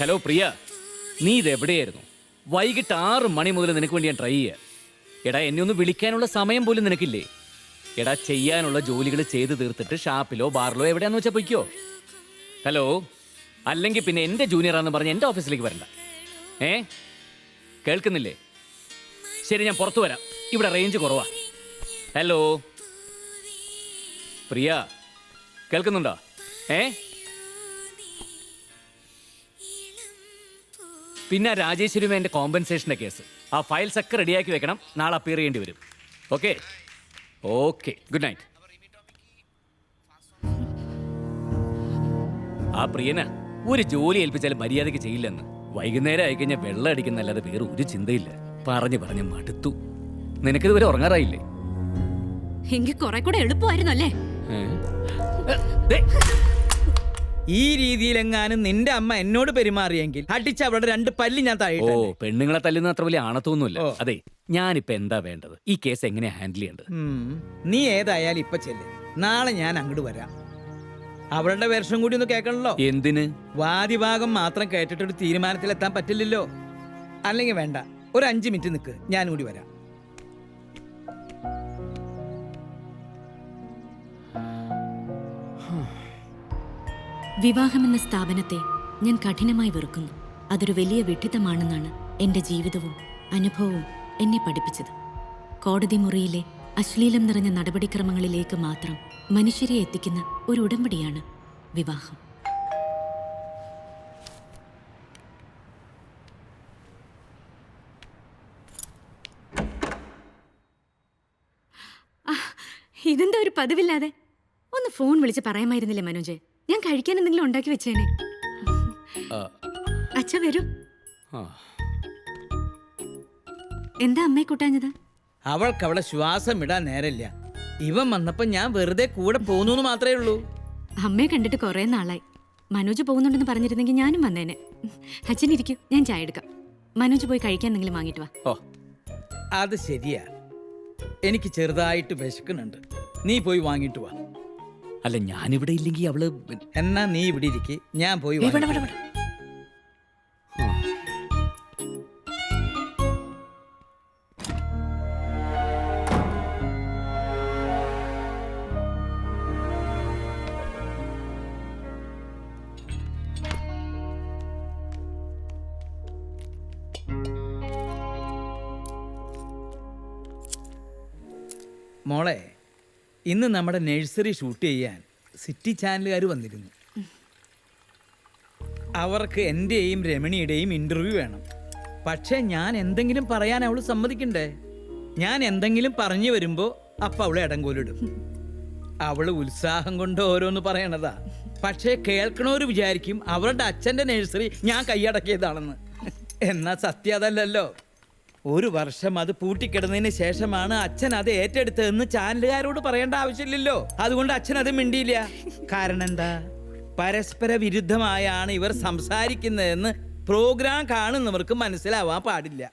Hello പ്രിയ. നീ ഇത് എവിടെയായിരുന്നു വൈകിട്ട് ആറ് മണി മുതൽ നിനക്ക് വേണ്ടി ഞാൻ ട്രൈ ചെയ്യുക എടാ എന്നെ ഒന്ന് വിളിക്കാനുള്ള സമയം പോലും നിനക്കില്ലേ? എടാ ചെയ്യാനുള്ള ജോലികൾ ചെയ്ത് തീർത്തിട്ട് ഷാപ്പിലോ ബാറിലോ എവിടെയാന്ന് വെച്ചാൽ പൊയ്ക്കോ. ഹലോ അല്ലെങ്കിൽ പിന്നെ എന്റെ ജൂനിയറാന്ന് പറഞ്ഞ് എന്റെ ഓഫീസിലേക്ക് വരണ്ട. ഏ? കേൾക്കുന്നില്ലേ? ശരി ഞാൻ പുറത്തു വരാം. ഇവിടെ റേഞ്ച് കുറവാ. ഹലോ പ്രിയ കേൾക്കുന്നുണ്ടോ? ഏ? പിന്നെ ആ രാജേശ്വരി എന്റെ കോമ്പൻസേഷന്റെ കേസ് ആ ഫയൽസ് ഒക്കെ റെഡിയാക്കി വെക്കണം. നാളെ അപ്പിയർ ചെയ്യേണ്ടി വരും. ഓക്കെ ഓക്കെ ഗുഡ് നൈറ്റ് ആ പ്രിയന ഒരു ജോലി ഏൽപ്പിച്ചാൽ മര്യാദയ്ക്ക് ചെയ്യില്ലെന്ന്. വൈകുന്നേരം ആയി ആയിക്കഴിഞ്ഞാൽ വെള്ളം അടിക്കുന്നല്ലാതെ വേറെ ഒരു ചിന്തയില്ല. പറഞ്ഞു പറഞ്ഞ് മടുത്തു. നിനക്കിതുവരെ ഉറങ്ങാറായില്ലേ? എങ്കിൽ കുറെ കൂടെ എളുപ്പമായിരുന്നു അല്ലേ? ഏ? ഏ, ദേ, ഈ രീതിയിലെങ്ങാനും നിന്റെ അമ്മ എന്നോട് പെരുമാറിയെങ്കിൽ അടിച്ച് അവളുടെ രണ്ട് പല്ല് ഞാൻ ഓ പെണ്ണുങ്ങളെ തല്ലുന്ന അത്ര വലിയ ആണത്തൊന്നുമില്ല ഓ. അതെ ഞാനിപ്പോ എന്താ വേണ്ടത്? ഈ കേസ് എങ്ങനെ ഹാൻഡിൽ ചെയ്യേണ്ടത്? നീ ഏതായാലും ഇപ്പൊ ചെല്ല്. നാളെ ഞാൻ അങ്ങോട്ട് വരാം. അവളുടെ വേർഷം കൂടി ഒന്ന് കേൾക്കണല്ലോ? എന്തിന്? വാദിഭാഗം മാത്രം കേട്ടിട്ടൊരു തീരുമാനത്തിലെത്താൻ പറ്റില്ലല്ലോ. അല്ലെങ്കിൽ വേണ്ട ഒരു അഞ്ച് മിനിറ്റ് നിൽക്ക് ഞാനും കൂടി വരാം. വിവാഹമെന്ന സ്ഥാപനത്തെ ഞാൻ കഠിനമായി വെറുക്കുന്നു. അതൊരു വലിയ വിഡ്ഢിത്തമാണെന്നാണ് എന്റെ ജീവിതവും അനുഭവവും എന്നെ പഠിപ്പിച്ചത്. കോടതി മുറിയിലെ അശ്ലീലം നിറഞ്ഞ നടപടിക്രമങ്ങളിലേക്ക് മാത്രം മനുഷ്യരെ എത്തിക്കുന്ന ഒരു ഉടമ്പടിയാണ് വിവാഹം. ഇതെന്താ ഒരു പതിവില്ലാതെ? ഒന്ന് ഫോൺ വിളിച്ച് പറയാമായിരുന്നില്ലേ മനോജ്? ഞാൻ കഴിക്കാൻ എന്തെങ്കിലും ഉണ്ടാക്കി വെച്ചേനെ. ആ, അച്ഛ വരൂ. എന്താ അമ്മയെ കൂട്ടാഞ്ഞത്? അവൾക്ക് അവളെ ശ്വാസം ഇടാൻ നേരമില്ല. ഇവൻ വന്നപ്പോ ഞാൻ വെറുതെ കൂടെ പോന്നു മാത്രമേ ഉള്ളൂ. അമ്മയെ കണ്ടിട്ട് കൊറേ നാളായി. മനോജ് പോകുന്നുണ്ടെന്ന് പറഞ്ഞിരുന്നെങ്കിൽ ഞാനും വന്നേനെ. അച്ഛൻ ഇരിക്കും ഞാൻ ചായ എടുക്കാം. മനോജ് പോയി കഴിക്കാൻ എന്തെങ്കിലും വാങ്ങിട്ട് വാ. ഓ അത് ശരിയാ. എനിക്ക് ചെറുതായിട്ട് വിശക്കുന്നുണ്ട്. നീ പോയി വാങ്ങിട്ട് വാ. അല്ല ഞാനിവിടെ ഇല്ലെങ്കിൽ അവൾ എന്നാ നീ ഇവിടെ ഇരിക്ക് ഞാൻ പോയി ഏയ്, വേണ്ട, വേണ്ട, വരാം. ആ. മോളെ ഇന്ന് നമ്മുടെ നഴ്സറി ഷൂട്ട് ചെയ്യാൻ സിറ്റി ചാനലുകാർ വന്നിരുന്നു. അവർക്ക് എന്റെയും രമണിയുടെയും ഇന്റർവ്യൂ വേണം. പക്ഷേ ഞാൻ എന്തെങ്കിലും പറയാൻ അവൾ സമ്മതിക്കണ്ടേ? ഞാൻ എന്തെങ്കിലും പറഞ്ഞു വരുമ്പോൾ അപ്പം അവളെ ഇടങ്കോലിടും അവൾ ഉത്സാഹം കൊണ്ട് ഓരോന്ന് പറയണതാ. പക്ഷേ കേൾക്കണവർ വിചാരിക്കും അവരുടെ അച്ഛന്റെ നഴ്സറി ഞാൻ കൈയടക്കിയതാണെന്ന്. എന്നാ സത്യം അതല്ലല്ലോ. ഒരു വർഷം അത് പൂട്ടിക്കിടന്നതിന് ശേഷമാണ് അച്ഛൻ അത് ഏറ്റെടുത്തതെന്ന് ചാനലുകാരോട് പറയേണ്ട ആവശ്യമില്ലല്ലോ. അതുകൊണ്ട് അച്ഛൻ അത് മിണ്ടിയില്ല. കാരണം എന്താ? പരസ്പര വിരുദ്ധമായാണ് ഇവർ സംസാരിക്കുന്നതെന്ന് പ്രോഗ്രാം കാണുന്നവർക്ക് മനസ്സിലാവാൻ പാടില്ല.